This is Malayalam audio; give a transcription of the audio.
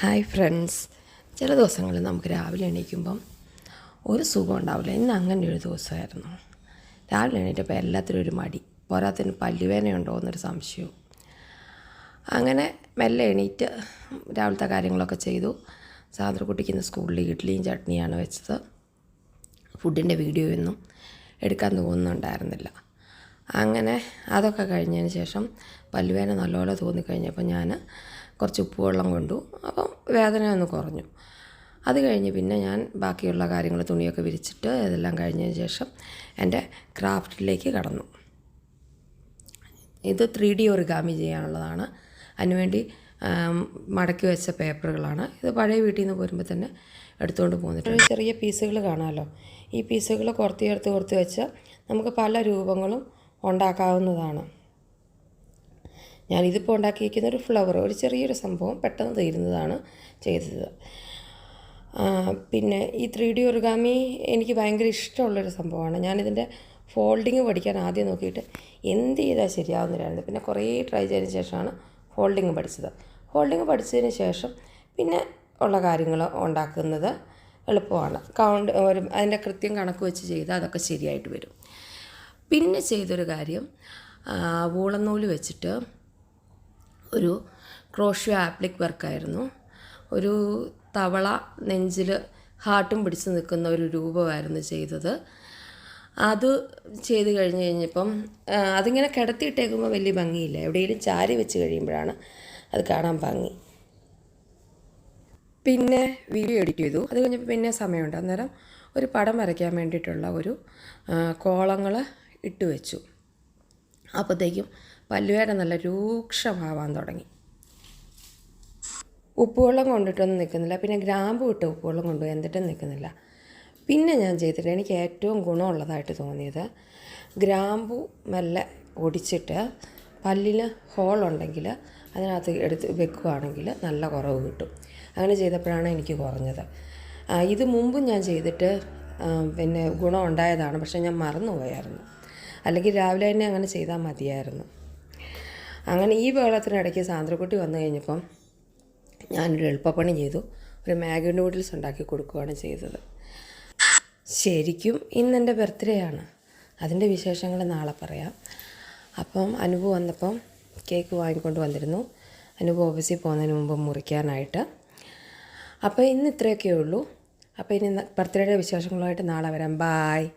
Hi friends. ചില ദിവസങ്ങളിൽ നമുക്ക് രാവിലെ എണീക്കുമ്പം ഒരു സുഖം ഉണ്ടാവില്ല. ഇന്ന് അങ്ങനെ ഒരു ദിവസമായിരുന്നു. രാവിലെ എണീറ്റപ്പോൾ എല്ലാത്തിനും ഒരു മടി. പോരാത്തിന് പല്ലുവേദനയുണ്ടോ എന്നൊരു സംശയവും. അങ്ങനെ മെല്ലെ എണീറ്റ് രാവിലത്തെ കാര്യങ്ങളൊക്കെ ചെയ്തു. സാന്ദ്രക്കുട്ടിക്ക് ഇന്ന് സ്കൂളിൽ ഇഡ്ഡലിയും ചട്നിയാണ് വെച്ചത്. ഫുഡിന്റെ വീഡിയോ ഒന്നും എടുക്കാൻ തോന്നുന്നുണ്ടായിരുന്നില്ല അങ്ങനെ അതൊക്കെ കഴിഞ്ഞതിന് ശേഷം പല്ലുവേദന നല്ലപോലെ തോന്നിക്കഴിഞ്ഞപ്പോൾ ഞാൻ കുറച്ച് ഉപ്പുവെള്ളം കൊണ്ടു. അപ്പം വേദന ഒന്ന് കുറഞ്ഞു. അത് കഴിഞ്ഞ് പിന്നെ ഞാൻ ബാക്കിയുള്ള കാര്യങ്ങൾ തുണിയൊക്കെ വിരിച്ചിട്ട് ഇതെല്ലാം കഴിഞ്ഞതിന് ശേഷം എന്റെ ക്രാഫ്റ്റിലേക്ക് കടന്നു. ഇത് ത്രീ ഡി ഒറിഗാമി ചെയ്യാനുള്ളതാണ്. അതിനുവേണ്ടി മടക്കി വെച്ച പേപ്പറുകളാണ്. ഇത് പഴയ വീട്ടിൽ നിന്ന് പോരുമ്പോൾ തന്നെ എടുത്തുകൊണ്ട് പോന്നിട്ടുണ്ട്. ചെറിയ പീസുകൾ കാണാമല്ലോ ഈ പീസുകൾ കുറത്തി ചേർത്ത് കുറത്ത് വെച്ച് നമുക്ക് പല രൂപങ്ങളും ഉണ്ടാക്കാവുന്നതാണ്. ഞാനിതിപ്പോൾ ഉണ്ടാക്കിയിരിക്കുന്ന ഒരു ഫ്ലവർ ഒരു ചെറിയൊരു സംഭവം പെട്ടെന്ന് തീരുന്നതാണ് ചെയ്തത്. പിന്നെ ഈ ത്രീ ഡി ഒറിഗാമി എനിക്ക് ഭയങ്കര ഇഷ്ടമുള്ളൊരു സംഭവമാണ്. ഞാനിതിന്റെ ഫോൾഡിങ് പഠിക്കാൻ ആദ്യം നോക്കിയിട്ട് എന്ത് ചെയ്താൽ ശരിയാവുന്നില്ലായിരുന്നു പിന്നെ കുറേ ട്രൈ ചെയ്തതിന് ശേഷമാണ് ഫോൾഡിങ് പഠിച്ചത്. ഫോൾഡിങ് പഠിച്ചതിന് ശേഷം പിന്നെ ഉള്ള കാര്യങ്ങൾ ഉണ്ടാക്കുന്നത് എളുപ്പമാണ്. കൗണ്ട് ഒരു അതിന്റെ കൃത്യം കണക്ക് വെച്ച് ചെയ്താൽ അതൊക്കെ ശരിയായിട്ട് വരും. പിന്നെ ചെയ്തൊരു കാര്യം വൂളനൂൽ നൂൽ വെച്ചിട്ട് ഒരു ക്രോഷ്യോ ആപ്ലിക് വർക്കായിരുന്നു. ഒരു തവള നെഞ്ചിൽ ഹാർട്ടും പിടിച്ച് നിൽക്കുന്ന ഒരു രൂപമായിരുന്നു ചെയ്തത്. അത് ചെയ്ത് കഴിഞ്ഞ് കഴിഞ്ഞപ്പം അതിങ്ങനെ കിടത്തിയിട്ടേക്കുമ്പോൾ വലിയ ഭംഗിയില്ല. എവിടെയെങ്കിലും ചാരി വെച്ച് കഴിയുമ്പോഴാണ് അത് കാണാൻ ഭംഗി. പിന്നെ വീഡിയോ എഡിറ്റ് ചെയ്തു. അത് കഴിഞ്ഞപ്പോൾ പിന്നെ സമയമുണ്ട്. അന്നേരം ഒരു പടം വരയ്ക്കാൻ വേണ്ടിയിട്ടുള്ള ഒരു കോളങ്ങൾ ഇട്ട് വെച്ചു. അപ്പോഴത്തേക്കും പല്ലുവേദന നല്ല രൂക്ഷമാവാൻ തുടങ്ങി. ഉപ്പുവെള്ളം കൊണ്ടിട്ടൊന്നും നിൽക്കുന്നില്ല. പിന്നെ ഗ്രാമ്പു ഇട്ട് ഉപ്പുവെള്ളം കൊണ്ടുപോയി എന്നിട്ടും നിൽക്കുന്നില്ല. പിന്നെ ഞാൻ ചെയ്തിട്ട് എനിക്ക് ഏറ്റവും ഗുണമുള്ളതായിട്ട് തോന്നിയത് ഗ്രാമ്പു മെല്ലെ ഒടിച്ചിട്ട് പല്ലിന് ഹോളുണ്ടെങ്കിൽ അതിനകത്ത് എടുത്ത് വെക്കുകയാണെങ്കിൽ നല്ല കുറവ് കിട്ടും. അങ്ങനെ ചെയ്തപ്പോഴാണ് എനിക്ക് കുറഞ്ഞത്. ഇത് മുമ്പും ഞാൻ ചെയ്തിട്ട് പിന്നെ ഗുണം ഉണ്ടായതാണ് പക്ഷേ ഞാൻ മറന്നുപോയായിരുന്നു. അല്ലെങ്കിൽ രാവിലെ തന്നെ അങ്ങനെ ചെയ്താൽ മതിയായിരുന്നു. അങ്ങനെ ഈ ബഹളത്തിനിടയ്ക്ക് സാന്ദ്രക്കുട്ടി വന്നു കഴിഞ്ഞപ്പം ഞാനൊരു എളുപ്പപ്പണി ചെയ്തു. ഒരു മാഗി നൂഡിൽസ് ഉണ്ടാക്കി കൊടുക്കുകയാണ് ചെയ്തത്. ശരിക്കും ഇന്ന് എന്റെ ബർത്ത്ഡേ ആണ്. അതിന്റെ വിശേഷങ്ങൾ നാളെ പറയാം. അപ്പം അനുഭവം വന്നപ്പം കേക്ക് വാങ്ങിക്കൊണ്ട് വന്നിരുന്നു. അനുഭവം ഓഫീസിൽ പോകുന്നതിന് മുമ്പ് മുറിക്കാനായിട്ട്. അപ്പോൾ ഇന്ന് ഇത്രയൊക്കെ ഉള്ളൂ. അപ്പോൾ ഇനി ബർത്ത്ഡേയുടെ വിശേഷങ്ങളുമായിട്ട് നാളെ വരാം. ബായ്.